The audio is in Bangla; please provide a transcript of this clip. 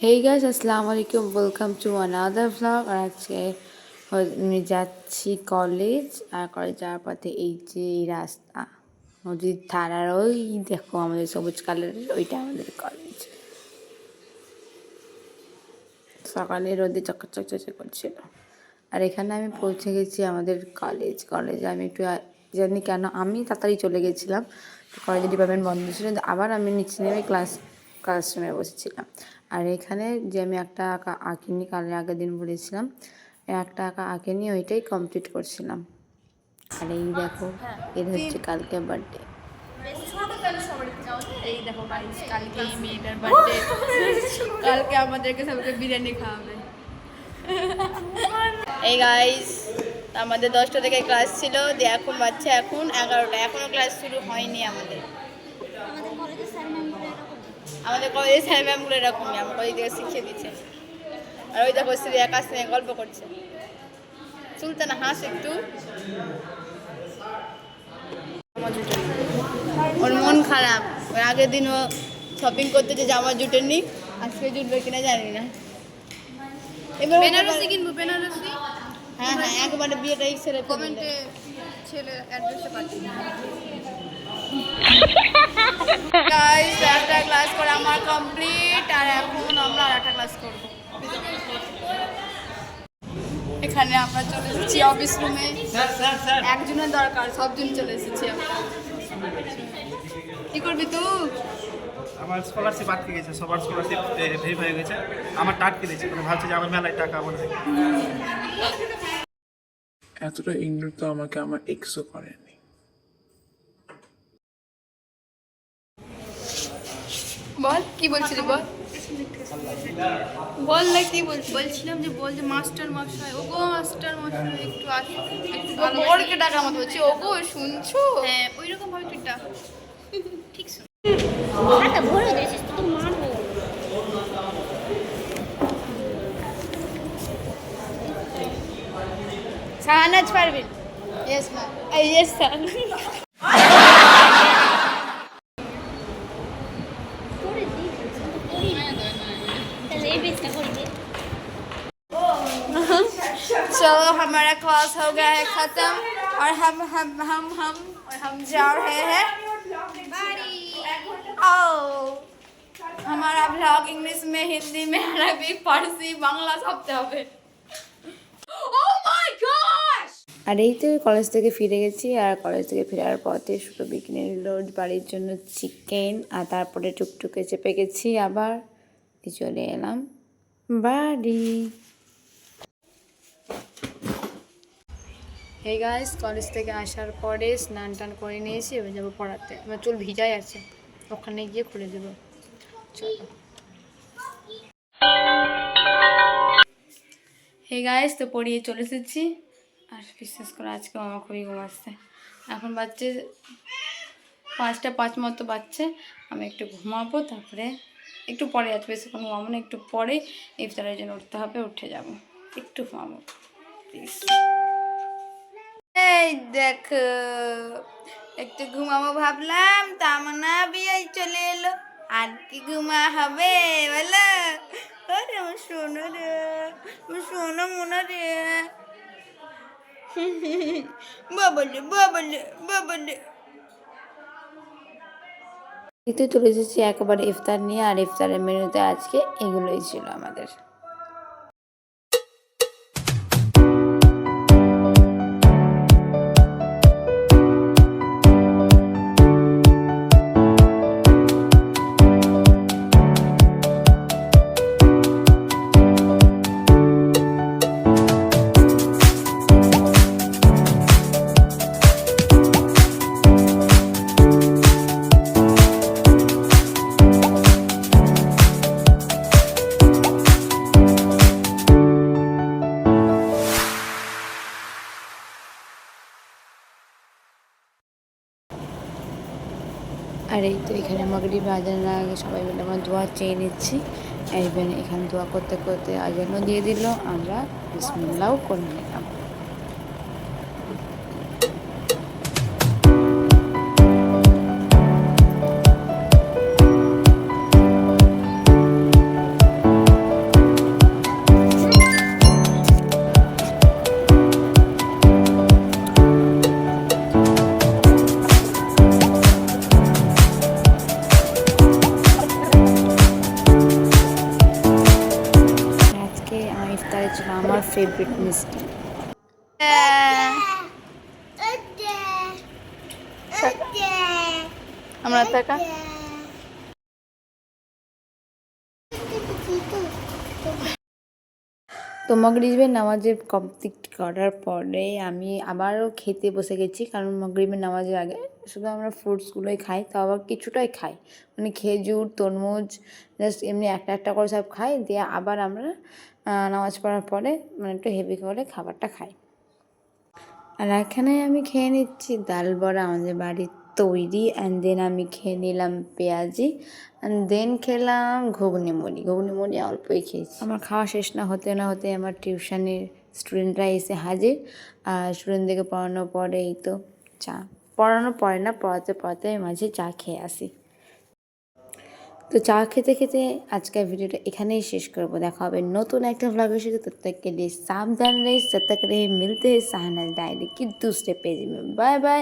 হেই গাইস আসসালামু আলাইকুম ওয়েলকাম টু আনাদার ভ্লগ আর আজকে আমি যাচ্ছি কলেজ আর কলেজ যাওয়ার পথে এই যে এই রাস্তা, নদীর ধারার ওই দেখো আমাদের সবুজ কালারের, ওইটা আমাদের কলেজ সকালে রোদে চকচক চকচক করছিল। আর এখানে আমি পৌঁছে গেছি আমাদের কলেজ কলেজে আমি একটু জানি কেন আমি তাড়াতাড়ি চলে গেছিলাম। কলেজের ডিপার্টমেন্ট বন্ধ ছিল আবার আমি নিচে নেমে ক্লাস ক্লাসরুমে বসেছিলাম। আর এখানে যে আমি একটা আঁকা আঁকিনি কালের আগের দিন বলেছিলাম একটা আঁকা আঁকিনি ওইটাই কমপ্লিট করছিলাম। আর এই দেখো এর হচ্ছে কালকে বার্থডে এই দেখো কালকে মেয়েটার বার্থডে কালকে আমাদেরকে বিরিয়ানি খাওয়াবে। এই গাইস আমাদের দশটা থেকে ক্লাস ছিল দিয়ে এখন বাচ্চা এখন এগারোটা। এখনও ক্লাস শুরু হয়নি আমাদের। আমাদের কলেজের স্যার ম্যামগুলো এরকমই আমার কলেজ থেকে শিখিয়ে দিচ্ছে। আর ওই দেখো শ্রী আকাশ নিয়ে গল্প করছে। সুলতানা হাস একটু। ওর মন খারাপ। ওর আগের দিন ও শপিং করতে যে জামা জুটেনি আজকে জুটবে কিনা জানি না। এবার বেনারসি কিনবো বেনারসি? হ্যাঁ হ্যাঁ একবারে বিয়েটা এই ছেড়ে কমেন্টে ছেলে অ্যাড্রেসে পাঠিয়ে গাইস একটা ক্লাস করে আমার কমপ্লিট আর এখন আমরা আর একটা ক্লাস করব। এখানে আমরা চলে এসেছি অফিস রুমে একজনের দরকার সবজন চলে এসেছি আমরা। কি করবি তুই? আমার স্কলারশিপ আটকে গেছে সবার স্কলারশিপ ভেরিফাই হয়ে গেছে। আমার আটকে দিয়েছে? মানে ভাবছে যে আমার মেলায় টাকা মনে হয় এতটা ইগনোর তো আমাকে আমার এক্সও করেনি বল কি বলছিলি বল? বল না কি বলছিস বলছিলাম যে বল যে মাস্টার মশাই। ও গো মাস্টার মশাই একটু আসো একটু বড়কে ডাকা মতো বলছি ও গো শুনছো? হ্যাঁ ওই রকম ভাবে তুই ডাক। ঠিক শুন। খাতা ভরে দিয়েছিস তো মারবো। Shahnaz Parbin yes ma'am yes sir করে দিই করি না তাহলে এই বেচটা করে দে चलो हमारा क्लास हो गया है खत्म और हम हम हम हम और हम जा रहे हैं आओ हमारा ब्लॉग इंग्लिश में हिंदी में अरबी फारसी बांग्ला सब হবে Oh my gosh! আর এই তো কলেজ থেকে ফিরে গেছি আর কলেজ থেকে ফেরার পথে শুধু বিকিনির লোড বাড়ির জন্য চিকেন আর তারপরে টুকটুকে চেপে গেছি আবার এই চলে এলাম বাড়ি এই গাইস কলেজ থেকে আসার পরে স্নান টান করে নিয়েছি এবার যাব পড়াতে। আমার চুল ভিজাই আছে, ওখানে গিয়ে খুলে দেবো। চলো। হে গাইস তো পড়িয়ে চলে এসেছি। আর বিশ্বাস করে, আজকে আমার খুবই ঘুম আসছে এখন বাচ্চে পাঁচটা পাঁচ মতো বাচ্চে আমি একটু ঘুমাবো, তারপরে একটু পরে আছে বেশিক্ষণ ঘুমাবো না, একটু পরে ইফতারের জন্য উঠতে হবে, উঠে যাব। একটু ঘুমাবো প্লিজ এই দেখো, একটু ঘুমাবো ভাবলাম, তামান্না বিয়ে চলে এলো। আর কি ঘুমা হবে বলো? আরে আমার শোনো রে, আমার শোনো মনে রে। বাবলে বাবলে বাবলে। এই তো চলে এসেছি একেবারে ইফতার নিয়ে, আর ইফতারের মেনুতে আজকে এগুলোই ছিল আমাদের। আর এই তো এখানে আমাকে বাজানোর আগে সবাই মিলে আমার দোয়া চেয়ে নিচ্ছি। এইবার এখানে দোয়া করতে করতে আজানও দিয়ে দিল, আমরা বিসমিল্লাও করে নিলাম। ছিল আমার ফেভারিট মিষ্টি আমরা টাকা তো মগরিবের নামাজের কমপ্লিট করার পরে আমি আবারও খেতে বসে গেছি, কারণ মগরিবের নামাজের আগে শুধু আমরা ফ্রুটসগুলোই খাই, তো আবার কিছুটাই খাই। মানে খেজুর, তরমুজ জাস্ট এমনি একটা একটা করে সব খাই, দিয়ে আবার আমরা নামাজ পড়ার পরে মানে একটু হেভি করে খাবারটা খাই। আর এখানে আমি খেয়ে নিচ্ছি, ডাল বড়া আমাদের বাড়ির তৈরি অ্যান্ড দেন আমি খেয়ে নিলাম পেঁয়াজি অ্যান্ড দেন খেলাম ঘুগনি মুড়ি ঘুগনি মুড়ি অল্পই খেয়েছি। আমার খাওয়া শেষ না হতে না হতে আমার টিউশনের স্টুডেন্টরা এসে হাজির, আর স্টুডেন্টদেরকে পড়ানোর পরে এই তো চা। পড়ানো পরে না, পড়াতে পড়াতে আমি মাঝে চা খেয়ে আসি। তো চা খেতে খেতে আজকের ভিডিওটা এখানেই শেষ করব। দেখা হবে নতুন একটা ব্লগের সাথে। তত্ত্বকে দিয়ে সাবধান রে সত্যি মিলতে সাহানাজ ডায়েরি কি দুসরে পেজ বাই বাই।